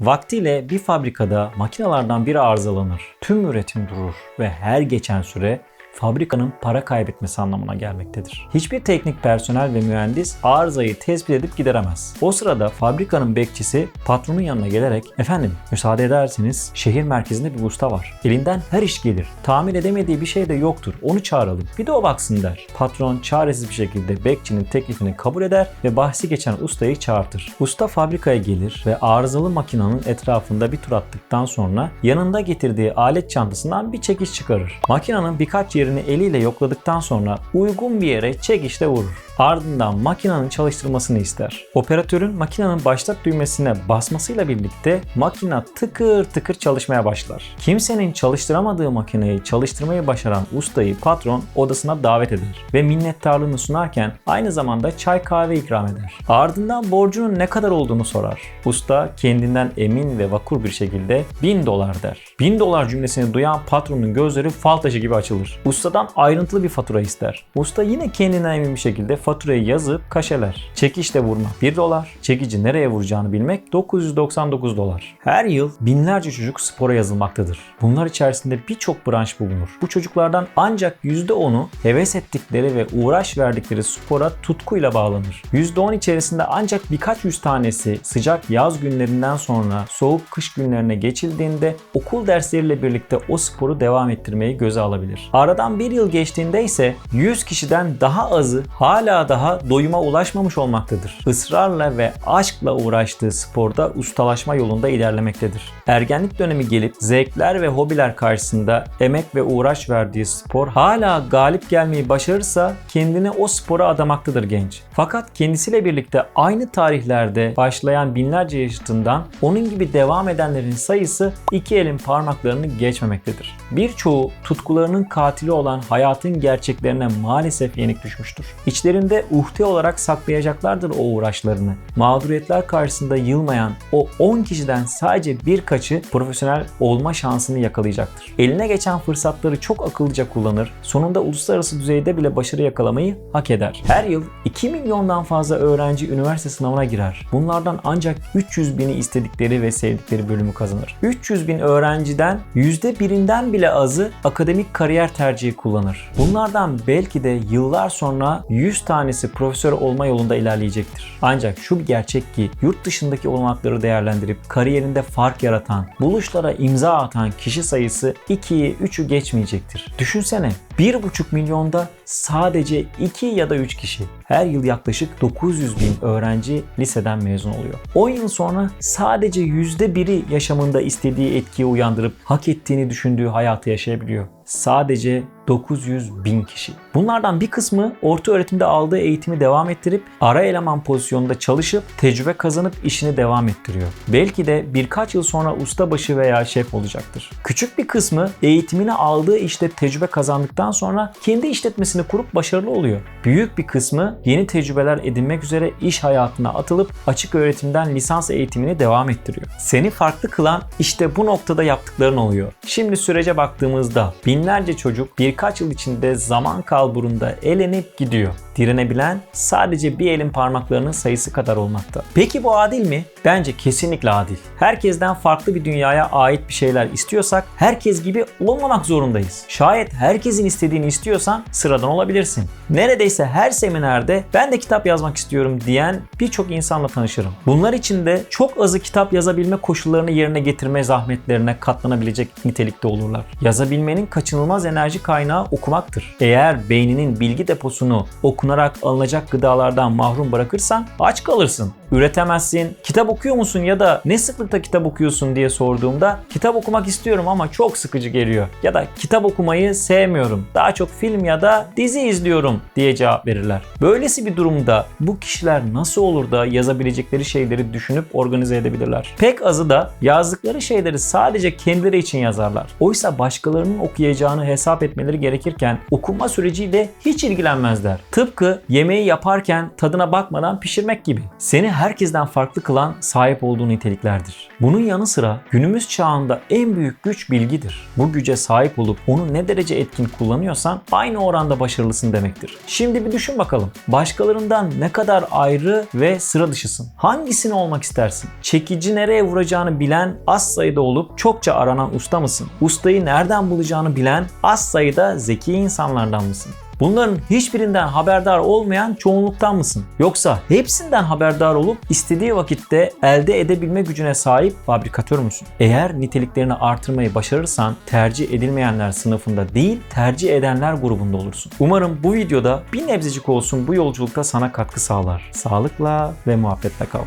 Vaktiyle bir fabrikada makinelerden biri arızalanır. Tüm üretim durur ve her geçen süre fabrikanın para kaybetmesi anlamına gelmektedir. Hiçbir teknik personel ve mühendis arızayı tespit edip gideremez. O sırada fabrikanın bekçisi patronun yanına gelerek "Efendim, müsaade ederseniz şehir merkezinde bir usta var. Elinden her iş gelir. Tamir edemediği bir şey de yoktur. Onu çağıralım. Bir de o baksın." der. Patron çaresiz bir şekilde bekçinin teklifini kabul eder ve bahsi geçen ustayı çağırtır. Usta fabrikaya gelir ve arızalı makinenin etrafında bir tur attıktan sonra yanında getirdiği alet çantasından bir çekiş çıkarır. Makinenin birkaç yerini eliyle yokladıktan sonra uygun bir yere çekişle vurur. Ardından makinenin çalıştırmasını ister. Operatörün makinenin başlat düğmesine basmasıyla birlikte makine tıkır tıkır çalışmaya başlar. Kimsenin çalıştıramadığı makineyi çalıştırmayı başaran ustayı patron odasına davet eder ve minnettarlığını sunarken aynı zamanda çay kahve ikram eder. Ardından borcunun ne kadar olduğunu sorar. Usta kendinden emin ve vakur bir şekilde 1000 dolar der. 1000 dolar cümlesini duyan patronun gözleri fal taşı gibi açılır. Ustadan ayrıntılı bir fatura ister. Usta yine kendinden emin bir şekilde faturayı yazıp kaşeler. Çekişle vurmak 1 dolar, çekici nereye vuracağını bilmek 999 dolar. Her yıl binlerce çocuk spora yazılmaktadır. Bunlar içerisinde birçok branş bulunur. Bu çocuklardan ancak %10'u heves ettikleri ve uğraş verdikleri spora tutkuyla bağlanır. %10 içerisinde ancak birkaç yüz tanesi sıcak yaz günlerinden sonra soğuk kış günlerine geçildiğinde okul dersleriyle birlikte o sporu devam ettirmeyi göze alabilir. Aradan bir yıl geçtiğinde ise 100 kişiden daha azı hala daha doyuma ulaşmamış olmaktadır. Israrla ve aşkla uğraştığı sporda ustalaşma yolunda ilerlemektedir. Ergenlik dönemi gelip zevkler ve hobiler karşısında emek ve uğraş verdiği spor hala galip gelmeyi başarırsa kendini o spora adamaktadır genç. Fakat kendisiyle birlikte aynı tarihlerde başlayan binlerce yaşıtından onun gibi devam edenlerin sayısı iki elin parmaklarını geçmemektedir. Birçoğu tutkularının katili olan hayatın gerçeklerine maalesef yenik düşmüştür. İçlerinde uhde olarak saklayacaklardır o uğraşlarını. Mağduriyetler karşısında yılmayan o 10 kişiden sadece birkaçı profesyonel olma şansını yakalayacaktır. Eline geçen fırsatları çok akıllıca kullanır, sonunda uluslararası düzeyde bile başarı yakalamayı hak eder. Her yıl 2 milyondan fazla öğrenci üniversite sınavına girer. Bunlardan ancak 300 bini istedikleri ve sevdikleri bölümü kazanır. 300 bin öğrenciden %1'inden bile azı akademik kariyer tercihi kullanır. Bunlardan belki de yıllar sonra 100 tanesi profesör olma yolunda ilerleyecektir. Ancak şu bir gerçek ki yurt dışındaki olanakları değerlendirip kariyerinde fark yaratan, buluşlara imza atan kişi sayısı 2'yi 3'ü geçmeyecektir. Düşünsene 1,5 milyonda sadece 2 ya da 3 kişi. Her yıl yaklaşık 900 bin öğrenci liseden mezun oluyor. 10 yıl sonra sadece %1'i yaşamında istediği etkiyi uyandırıp hak ettiğini düşündüğü hayatı yaşayabiliyor. Sadece 900 bin kişi. Bunlardan bir kısmı orta öğretimde aldığı eğitimi devam ettirip ara eleman pozisyonunda çalışıp tecrübe kazanıp işini devam ettiriyor. Belki de birkaç yıl sonra ustabaşı veya şef olacaktır. Küçük bir kısmı eğitimini aldığı işte tecrübe kazandıktan sonra kendi işletmesini kurup başarılı oluyor. Büyük bir kısmı yeni tecrübeler edinmek üzere iş hayatına atılıp açık öğretimden lisans eğitimini devam ettiriyor. Seni farklı kılan işte bu noktada yaptıkların oluyor. Şimdi sürece baktığımızda binlerce çocuk birkaç yıl içinde zaman kalburunda elenip gidiyor. Direnebilen sadece bir elin parmaklarının sayısı kadar olmakta. Peki bu adil mi? Bence kesinlikle adil. Herkesten farklı bir dünyaya ait bir şeyler istiyorsak herkes gibi olmamak zorundayız. Şayet herkesin istediğini istiyorsan sıradan olabilirsin. Neredeyse her seminerde ben de kitap yazmak istiyorum diyen birçok insanla tanışırım. Bunlar içinde çok azı kitap yazabilme koşullarını yerine getirme zahmetlerine katlanabilecek nitelikte olurlar. Yazabilmenin kaçınılmaz enerji kaynağı okumaktır. Eğer beyninin bilgi deposunu okunarak alınacak gıdalardan mahrum bırakırsan aç kalırsın. Üretemezsin. Kitap okuyor musun ya da ne sıklıkta kitap okuyorsun diye sorduğumda kitap okumak istiyorum ama çok sıkıcı geliyor. Ya da kitap okumayı sevmiyorum. Daha çok film ya da dizi izliyorum diye cevap verirler. Böylesi bir durumda bu kişiler nasıl olur da yazabilecekleri şeyleri düşünüp organize edebilirler? Pek azı da yazdıkları şeyleri sadece kendileri için yazarlar. Oysa başkalarının okuyacağını hesap etmeleri gerekirken okuma süreciyle hiç ilgilenmezler. Tıpkı yemeği yaparken tadına bakmadan pişirmek gibi. Seni herkesten farklı kılan sahip olduğu niteliklerdir. Bunun yanı sıra günümüz çağında en büyük güç bilgidir. Bu güce sahip olup onu ne derece etkin kullanıyorsan aynı oranda başarılısın demektir. Şimdi bir düşün bakalım. Başkalarından ne kadar ayrı ve sıra dışısın? Hangisini olmak istersin? Çekici nereye vuracağını bilen az sayıda olup çokça aranan usta mısın? Ustayı nereden bulacağını bilen az sayıda zeki insanlardan mısın? Bunların hiçbirinden haberdar olmayan çoğunluktan mısın? Yoksa hepsinden haberdar olup istediği vakitte elde edebilme gücüne sahip fabrikatör müsün? Eğer niteliklerini artırmayı başarırsan tercih edilmeyenler sınıfında değil tercih edenler grubunda olursun. Umarım bu videoda bir nebzecik olsun bu yolculukta sana katkı sağlar. Sağlıkla ve muhabbetle kal.